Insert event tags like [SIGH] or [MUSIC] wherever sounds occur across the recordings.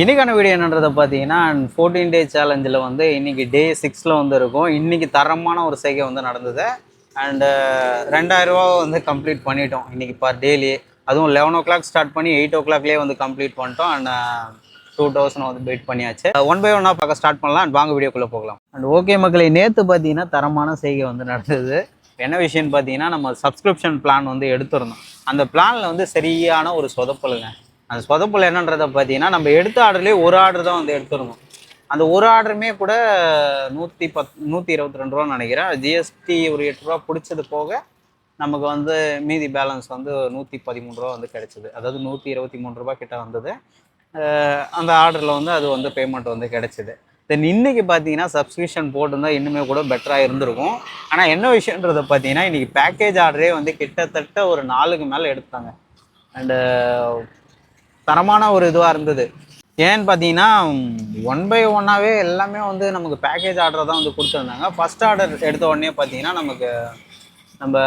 இன்றைக்கான வீடியோ என்னன்றதை பார்த்தீங்கன்னா ஃபோர்டீன் டே சேலஞ்சில் வந்து இன்றைக்கி டே சிக்ஸில் வந்து இருக்கும். இன்றைக்கி தரமான ஒரு செய்கை வந்து நடந்தது. அண்டு ரெண்டாயிரரூவா வந்து கம்ப்ளீட் பண்ணிட்டோம் இன்றைக்கி பர் டேலி அதுவும் லெவன் ஓ கிளாக் ஸ்டார்ட் பண்ணி எயிட் ஓ கிளாக்லேயே வந்து கம்ப்ளீட் பண்ணிட்டோம். அண்ட் டூ தௌசண்ட் வந்து வெயிட் பண்ணியாச்சு. ஒன் பை ஒன்னாக பார்க்க ஸ்டார்ட் பண்ணலாம். அண்ட் வாங்க வீடியோக்குள்ளே போகலாம். அண்ட் ஓகே மக்களை நேற்று பார்த்தீங்கன்னா தரமான செய்கை வந்து நடந்தது. என்ன விஷயம்னு பார்த்தீங்கன்னா நம்ம சப்ஸ்கிரிப்ஷன் பிளான் வந்து எடுத்துருந்தோம். அந்த பிளானில் வந்து சரியான ஒரு சொதப்பலுங்க. அந்த சொதப்புல என்னன்றதை பார்த்தீங்கன்னா நம்ம எடுத்த ஆர்டர்லேயே ஒரு ஆர்டர் தான் வந்து எடுத்துருவோம் அந்த ஒரு ஆர்டருமே கூட நூற்றி பத் நூற்றி இருபத்தி ரெண்டு ரூபான்னு நினைக்கிறேன். ஜிஎஸ்டி ஒரு எட்டு ரூபா பிடிச்சது போக நமக்கு வந்து மீதி பேலன்ஸ் வந்து நூற்றி பதிமூணு ரூபா வந்து கிடைச்சிது. அதாவது நூற்றி இருபத்தி மூணு ரூபா கிட்ட வந்தது. அந்த ஆர்டரில் வந்து அது வந்து பேமெண்ட் வந்து கிடைச்சிது. தென் இன்றைக்கி பார்த்தீங்கன்னா சப்ஸ்கிரிப்ஷன் போட்டிருந்தா இன்னுமே கூட பெட்டராக இருந்திருக்கும். ஆனால் என்ன விஷயன்றதை பார்த்தீங்கன்னா இன்றைக்கி பேக்கேஜ் ஆர்டரே வந்து கிட்டத்தட்ட ஒரு நாலுக்கு மேலே எடுத்தாங்க அண்டு தரமான ஒரு இதுவாக இருந்தது. ஏன்னு பார்த்தீங்கன்னா ஒன் பை ஒன்னாகவே எல்லாமே வந்து நமக்கு பேக்கேஜ் ஆர்டர் தான் வந்து கொடுத்துருந்தாங்க. ஃபஸ்ட் ஆர்டர் எடுத்த உடனே பார்த்தீங்கன்னா நமக்கு நம்ம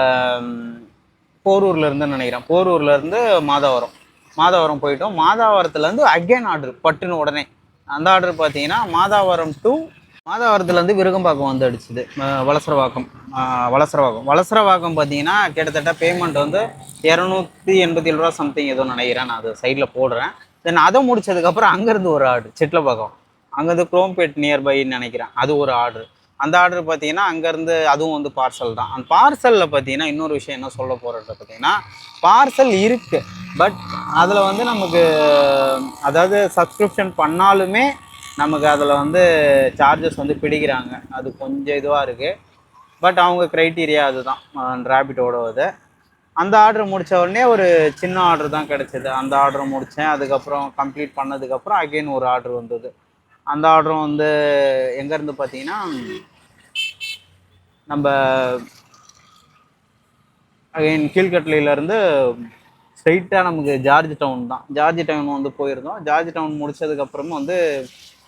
போரூர்லேருந்து நினைக்கிறேன். போரூர்லேருந்து மாதாவரம். மாதாவரம் போயிட்டோம். மாதாவரத்துலேருந்து அகைன் ஆர்டர் பட்டுன்னு உடனே. அந்த ஆர்டர் பார்த்தீங்கன்னா மாதாவரம் டு மாதாவரத்துலேருந்து விருகம்பாக்கம் வந்து அடிச்சுது. வளசரவாக்கம். வலசரவாக்கம் வளசரவாக்கம். வலசரவாக்கம் வலசரவாக்கம் பார்த்தீங்கன்னா கிட்டத்தட்ட பேமெண்ட் வந்து இரநூத்தி எண்பத்தி ஏழு ரூபா சம்திங் ஏதோ நினைக்கிறேன். நான் அது சைடில் போடுறேன். தென் அதை முடிச்சதுக்கப்புறம் அங்கேருந்து ஒரு ஆர்டர் சிட்லப்பாக்கம் அங்கேருந்து குரோம்பேட் நியர்பைன்னு நினைக்கிறேன். அது ஒரு ஆர்டர் அந்த ஆர்டர் பார்த்தீங்கன்னா அங்கேருந்து அதுவும் வந்து பார்சல் தான். அந்த பார்சலில் பார்த்தீங்கன்னா இன்னொரு விஷயம் என்ன சொல்ல போகிறது பார்த்தீங்கன்னா பார்சல் இருக்குது பட் அதில் வந்து நமக்கு அதாவது சப்ஸ்கிரிப்ஷன் பண்ணாலுமே நமக்கு அதில் வந்து சார்ஜஸ் வந்து பிடிக்கிறாங்க. அது கொஞ்சம் இதுவாக இருக்குது பட் அவங்க க்ரைட்டீரியா அதுதான். ரேபிட்டோட இது அந்த ஆர்டர் முடிச்ச உடனே ஒரு சின்ன ஆர்டர் தான் கிடச்சிது. அந்த ஆர்டர் முடித்தேன் அதுக்கப்புறம் கம்ப்ளீட் பண்ணதுக்கப்புறம் அகைன் ஒரு ஆர்டர் வந்தது. அந்த ஆர்டரும் வந்து எங்கேருந்து பார்த்தீங்கன்னா நம்ம அகைன் கீழ்கட்டளையிலேருந்து ஸ்ட்ரைட்டாக நமக்கு ஜார்ஜ் டவுன் தான். ஜார்ஜ் டவுன் வந்து போயிருந்தோம். ஜார்ஜ் டவுன் முடித்ததுக்கப்புறமும் வந்து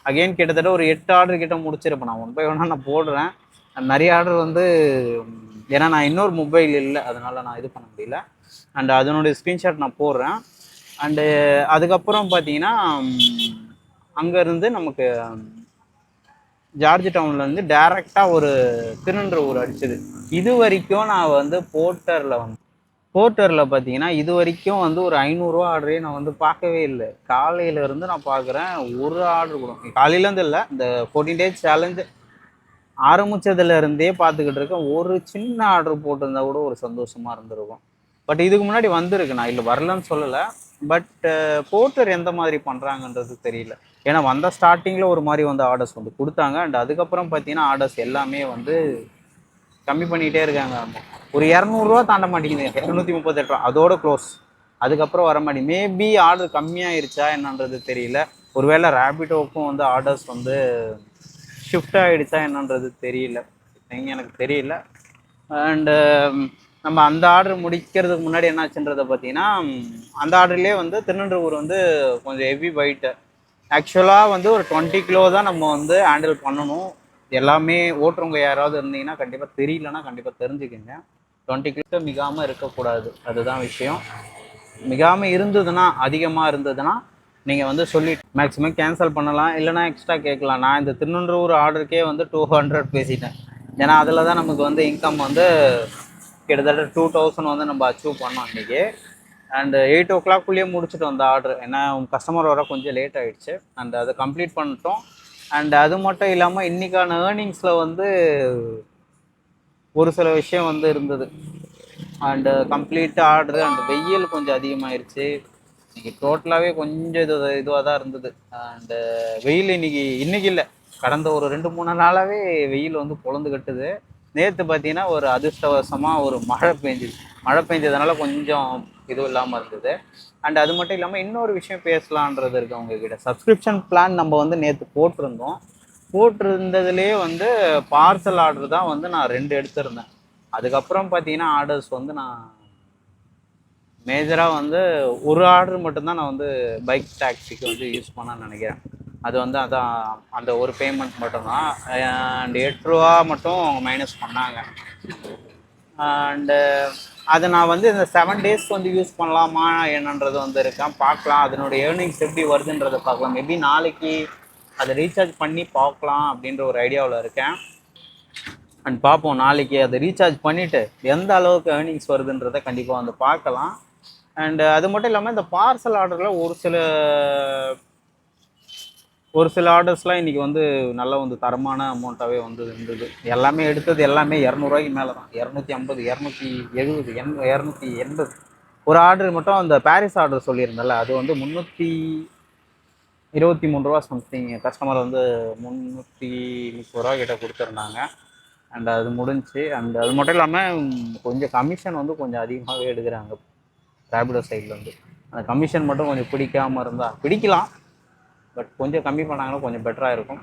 அகைன் கிட்டத்தட்ட ஒரு எட்டு ஆர்டர் கிட்ட முடிச்சிருப்பேன். நான் ஒன் பை ஒன்னாக நான் போடுறேன். நிறைய ஆர்டர் வந்து ஏன்னா நான் இன்னொரு மொபைல் இல்லை. அதனால நான் இது பண்ண முடியல. அண்ட் அதனுடைய ஸ்க்ரீன்ஷாட் நான் போடுறேன். அண்டு அதுக்கப்புறம் பார்த்தீங்கன்னா அங்கேருந்து நமக்கு ஜார்ஜ் டவுன்லேருந்து டேரெக்டாக ஒரு திருநன்றூர் அடிச்சது. இது வரைக்கும் நான் வந்து போர்ட்டரில் வந்து போர்ட்டரில் பார்த்தீங்கன்னா இது வரைக்கும் வந்து ஒரு ஐநூறுரூவா ஆர்டரே நான் வந்து பார்க்கவே இல்லை. காலையில இருந்து நான் பார்க்குறேன் ஒரு ஆர்டர் கூட. காலையிலேருந்து இல்லை இந்த ஃபோர்டீன் டேஸ் சேலஞ்சு ஆரம்பித்ததுலேருந்தே பார்த்துக்கிட்டு இருக்கேன். ஒரு சின்ன ஆர்டர் போட்டிருந்தா கூட ஒரு சந்தோஷமாக இருந்திருக்கும். பட் இதுக்கு முன்னாடி வந்திருக்கு. நான் இல்லை வரலன்னு சொல்லலை. பட் போர்ட்டர் எந்த மாதிரி பண்ணுறாங்கன்றது தெரியல. ஏன்னா வந்த ஸ்டார்டிங்கில் ஒரு மாதிரி வந்து ஆர்டர்ஸ் வந்து கொடுத்தாங்க. அண்ட் அதுக்கப்புறம் பார்த்தீங்கன்னா ஆர்டர்ஸ் எல்லாமே வந்து கம்மி பண்ணிகிட்டே இருக்காங்க. ஒரு இரநூறுவா தாண்ட மாட்டேங்குது. இரநூத்தி முப்பத்தெட்டு ரூபா. அதோட க்ளோஸ் அதுக்கப்புறம் வர மாட்டேங்குது. மேபி ஆர்டர் கம்மியாயிருச்சா என்னன்றது தெரியல. ஒருவேளை ரேபிடோக்கும் வந்து ஆர்டர்ஸ் வந்து ஷிஃப்ட் ஆகிடுச்சா என்னன்றது தெரியல. எனக்கு தெரியல. அண்டு um, நம்ம அந்த ஆர்டர் முடிக்கிறதுக்கு முன்னாடி என்னாச்சுன்றதை பார்த்தீங்கன்னா um, அந்த ஆர்டர்லேயே வந்து திருநன்றூர் வந்து கொஞ்சம் ஹெவி பைட்டு ஆக்சுவலாக வந்து ஒரு டுவெண்ட்டி கிலோ தான் நம்ம வந்து ஹேண்டில் பண்ணணும். எல்லாமே ஓட்டுறவங்க யாராவது இருந்தீங்கன்னா கண்டிப்பாக தெரியலன்னா கண்டிப்பாக தெரிஞ்சுக்கோங்க. டுவெண்ட்டி கிலோ மிகாமல் இருக்கக்கூடாது. அதுதான் விஷயம். மிகாமல் இருந்ததுன்னா அதிகமாக இருந்ததுன்னா நீங்கள் வந்து சொல்லி மேக்ஸிமம் கேன்சல் பண்ணலாம். இல்லைனா எக்ஸ்ட்ரா கேட்கலாம். நான் இந்த திருநன்றூர் ஆர்டருக்கே வந்து டூ ஹண்ட்ரட் பேசிட்டேன். ஏன்னா அதில் தான் நமக்கு வந்து இன்கம் வந்து கிட்டத்தட்ட டூ தௌசண்ட் வந்து நம்ம அச்சீவ் பண்ணோம் இன்றைக்கி அண்டு எயிட் ஓ கிளாக்குள்ளேயே முடிச்சுட்டு வந்த ஆர்டர் ஏன்னா கஸ்டமர் வர கொஞ்சம் லேட் ஆகிடுச்சு அண்ட் அதை கம்ப்ளீட் பண்ணிட்டோம். அண்ட் அது மட்டும் இல்லாமல் இன்றைக்கான ஏர்னிங்ஸில் வந்து ஒரு சில விஷயம் வந்து இருந்தது. அண்டு கம்ப்ளீட் ஆடுறது அண்ட் வெயில் கொஞ்சம் அதிகமாயிருச்சு. இன்றைக்கி டோட்டலாகவே கொஞ்சம் இது இதுவாக தான் இருந்தது. அண்டு வெயில் இன்னைக்கு இன்னைக்கு இல்லை. கடந்த ஒரு ரெண்டு மூணு நாளாகவே வெயில் வந்து பொழந்து கட்டுது. நேற்று பார்த்தீங்கன்னா ஒரு அதிர்ஷ்டவசமாக ஒரு மழை பெஞ்சுது மழை பெஞ்சதுனால கொஞ்சம் இதுவும் இல்லாமல் இருந்தது. அண்ட் அது மட்டும் இல்லாமல் இன்னொரு விஷயம் பேசலான்றது இருக்கு உங்ககிட்ட. சப்ஸ்கிரிப்ஷன் பிளான் நம்ம வந்து நேற்று போட்டிருந்தோம். போட்டிருந்ததுலேயே வந்து பார்சல் ஆர்டர் தான் வந்து நான் ரெண்டு எடுத்திருந்தேன். அதுக்கப்புறம் பார்த்தீங்கன்னா ஆர்டர்ஸ் வந்து நான் மேஜராக வந்து ஒரு ஆர்டர் மட்டும்தான் நான் வந்து பைக் டாக்ஸிக்கு வந்து யூஸ் பண்ண நினைக்கிறேன். அது வந்து அதான் அந்த ஒரு பேமெண்ட் மட்டும்தான் அண்ட் எட்டு ரூபா மட்டும் அவங்க மைனஸ் பண்ணாங்க. அண்டு அதை நான் வந்து இந்த செவன் டேஸ் வந்து யூஸ் பண்ணலாமா என்னன்றது வந்து இருக்கேன் பார்க்கலாம். அதனுடைய ஏர்னிங்ஸ் எப்படி வருதுன்றதை பார்க்கலாம். மேபி நாளைக்கு அதை ரீசார்ஜ் பண்ணி பார்க்கலாம் அப்படின்ற ஒரு ஐடியாவில் இருக்கேன். அண்ட் பார்ப்போம். நாளைக்கு அதை ரீசார்ஜ் பண்ணிவிட்டு எந்த அளவுக்கு ஏர்னிங்ஸ் வருதுன்றதை கண்டிப்பாக வந்து பார்க்கலாம். அண்டு அது மட்டும் இல்லாமல் இந்த பார்சல் ஆர்டரில் ஒரு சில ஒரு சில ஆர்டர்ஸ்லாம் இன்றைக்கி வந்து நல்ல வந்து தரமான அமௌண்ட்டாகவே வந்து இருந்தது. எல்லாமே எடுத்தது எல்லாமே இரநூறுவாய்க்கு மேலே தான் இரநூத்தி ஐம்பது இரநூத்தி எழுபது எண் இரநூத்தி எண்பது. ஒரு ஆர்டர் மட்டும் அந்த பாரிஸ் ஆர்டர் சொல்லியிருந்தேன்ல அது வந்து முந்நூற்றி இருபத்தி மூணு ரூபா சம்திங் கஸ்டமர் வந்து முந்நூற்றி முப்பது ரூபா கிட்ட கொடுத்துருந்தாங்க. அண்ட் அது முடிஞ்சுச்சு அண்ட் அது மட்டும் இல்லாமல் கொஞ்சம் கமிஷன் வந்து கொஞ்சம் அதிகமாகவே எடுக்கிறாங்க. ரேபிடோ சைட்லேருந்து அந்த கமிஷன் மட்டும் கொஞ்சம் பிடிக்காமல் இருந்தால் பிடிக்கலாம். பட் கொஞ்சம் கம்மி பண்ணாங்கன்னா கொஞ்சம் பெட்டராக இருக்கும்.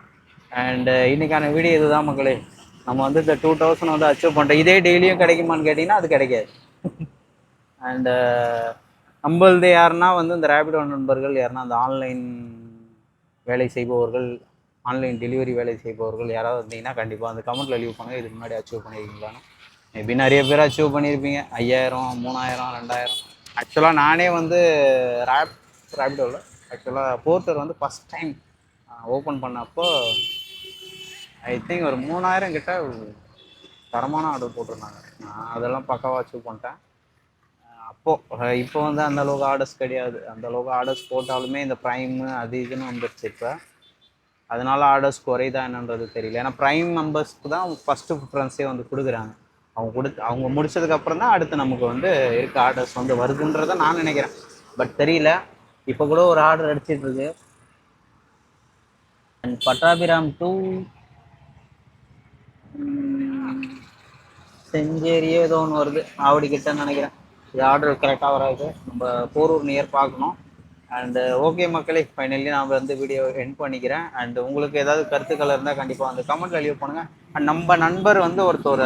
அண்ட் uh, இன்னைக்கான வீடியோ இதுதான் மக்களே. நம்ம வந்து இந்த டூ தௌசண்ட் வந்து அச்சீவ் பண்ணுறோம் இதே டெய்லியும் கிடைக்குமான்னு கேட்டிங்கன்னா அது கிடைக்காது. [LAUGHS] அண்டு uh, நம்மளது யாருன்னா வந்து இந்த ரேபிடோ நண்பர்கள் யாருன்னா அந்த ஆன்லைன் வேலை செய்பவர்கள் ஆன்லைன் டெலிவரி வேலை செய்பவர்கள் யாராவது இருந்தீங்கன்னா கண்டிப்பாக அந்த கமெண்ட்டில் லீவ் பண்ணுங்கள் இதுக்கு முன்னாடி அச்சீவ் பண்ணியிருக்கீங்களான்னு மேபி நிறைய பேர் அச்சீவ் பண்ணியிருப்பீங்க ஐயாயிரம் மூணாயிரம் ரெண்டாயிரம். ஆக்சுவலாக நானே வந்து ரேப் ரேபிடோவில் ஆக்சுவலாக போர்ட்டர் வந்து ஃபஸ்ட் டைம் ஓப்பன் பண்ணப்போ ஐ திங்க் ஒரு மூணாயிரம் கிட்ட தரமான ஆர்டர் போட்டிருந்தாங்க. நான் அதெல்லாம் பக்காவாக அச்சீவ் பண்ணிட்டேன். அப்போது இப்போ வந்து அந்த அளவுக்கு ஆர்டர்ஸ் கிடையாது. அந்த அளவுக்கு ஆர்டர்ஸ் போட்டாலுமே இந்த ப்ரைமு அது இதுன்னு வந்துருச்சு இப்போ. அதனால ஆர்டர்ஸ் குறையுதா என்னன்றது தெரியல. ஏன்னா ப்ரைம் மெம்பர்ஸ்க்கு தான் ஃபஸ்ட்டு ப்ரிஃபரன்ஸே வந்து கொடுக்குறாங்க. அவங்க கொடுத்து அவங்க முடிச்சதுக்கப்புறம் தான் அடுத்து நமக்கு வந்து இருக்க ஆர்டர்ஸ் வந்து வருதுன்றதை நான் நினைக்கிறேன். பட் தெரியல. இப்போ கூட ஒரு ஆர்டர் அடிச்சிட்டு இருக்கு அண்ட் பட்டாபிராம் டூ செஞ்சேரியே ஏதோ ஒன்று வருது. ஆவடி கிட்டன்னு நினைக்கிறேன். இது ஆர்டர் கரெக்டாக வராது. நம்ம போரூர் நியர் பார்க்கணும். அண்டு ஓகே மக்களே ஃபைனலி நான் வந்து வீடியோ என் பண்ணிக்கிறேன். அண்ட் உங்களுக்கு ஏதாவது கருத்துக்கள் இருந்தால் கண்டிப்பாக வந்து கமெண்ட் லீவ் பண்ணுங்கள் அண்ட் நம்ம நண்பர் வந்து ஒருத்தர்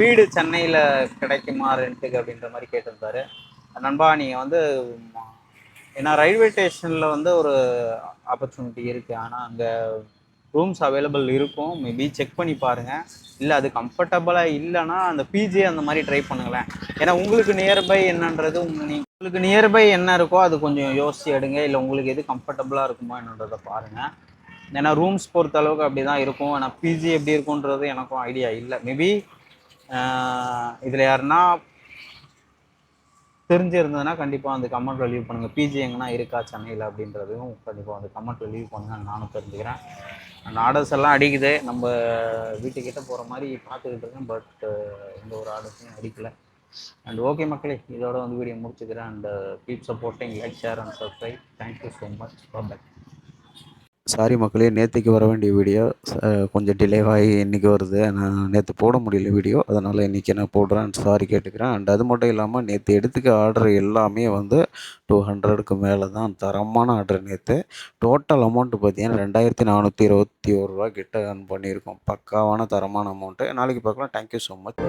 வீடு சென்னையில் கிடைக்குமா ரெண்ட்டுக்கு அப்படின்ற மாதிரி கேட்டிருந்தாரு. நண்பா நீங்கள் வந்து ஏன்னா ரயில்வே ஸ்டேஷனில் வந்து ஒரு ஆப்பர்ச்சுனிட்டி இருக்குது ஆனால் அங்கே ரூம்ஸ் அவைலபிள் இருக்கும். மேபி செக் பண்ணி பாருங்கள் இல்லை அது கம்ஃபர்டபுளாக இல்லைன்னா அந்த பிஜே அந்த மாதிரி ட்ரை பண்ணுங்களேன். ஏன்னா உங்களுக்கு நியர்பை என்னன்றது நீ- உங்களுக்கு நியர்பை என்ன இருக்கோ அது கொஞ்சம் யோசிச்சு எடுங்க. இல்லை உங்களுக்கு எது கம்ஃபர்டபுளாக இருக்குமோ என்னன்றதை பாருங்கள் ஏன்னா ரூம்ஸ் பொறுத்த அளவுக்கு அப்படி தான் இருக்கும் ஆனால் பிஜி எப்படி இருக்குன்றது எனக்கும் ஐடியா இல்லை. மேபி இதில் யாருன்னா தெரிஞ்சிருந்ததுன்னா கண்டிப்பாக வந்து கமெண்ட் லீவ் பண்ணுங்கள் பிஜி எங்கன்னா இருக்கா சென்னையில் அப்படின்றதையும் கண்டிப்பாக வந்து கமெண்ட் லீவ் பண்ணுங்கள் நானும் தெரிஞ்சுக்கிறேன். அந்த ஆர்டர்ஸ் எல்லாம் அடிக்குது. நம்ம வீட்டுக்கிட்ட போகிற மாதிரி பார்த்துக்கிட்டு இருக்கேன். பட் எந்த ஒரு ஆர்டர்ஸையும் அடிக்கலை. அண்ட் ஓகே மக்களே இதோட வந்து வீடியோ முடிச்சுக்கிறேன். And keep supporting like share and subscribe thank you so much bye sorry மக்களே நேற்றுக்கு வர வேண்டிய வீடியோ கொஞ்சம் டிலேவாகி இன்றைக்கி வருது. நான் நேற்று போட முடியல வீடியோ அதனால் இன்றைக்கி நான் போடுறேன். சாரி கேட்டுக்கிறேன். அண்ட் அது மட்டும் இல்லாமல் நேற்று எடுத்துக்க ஆர்டர் எல்லாமே வந்து டூ ஹண்ட்ரடுக்கு மேலே தான் தரமான ஆர்டர் நேற்று டோட்டல் அமௌண்ட்டு பார்த்தீங்கன்னா ரெண்டாயிரத்தி நானூற்றி இருபத்தி ஒரு ரூபா கிட்ட ஏர்ன் பண்ணியிருக்கோம். பக்காவான தரமான அமௌண்ட்டு நாளைக்கு பார்க்கலாம். Thank you so much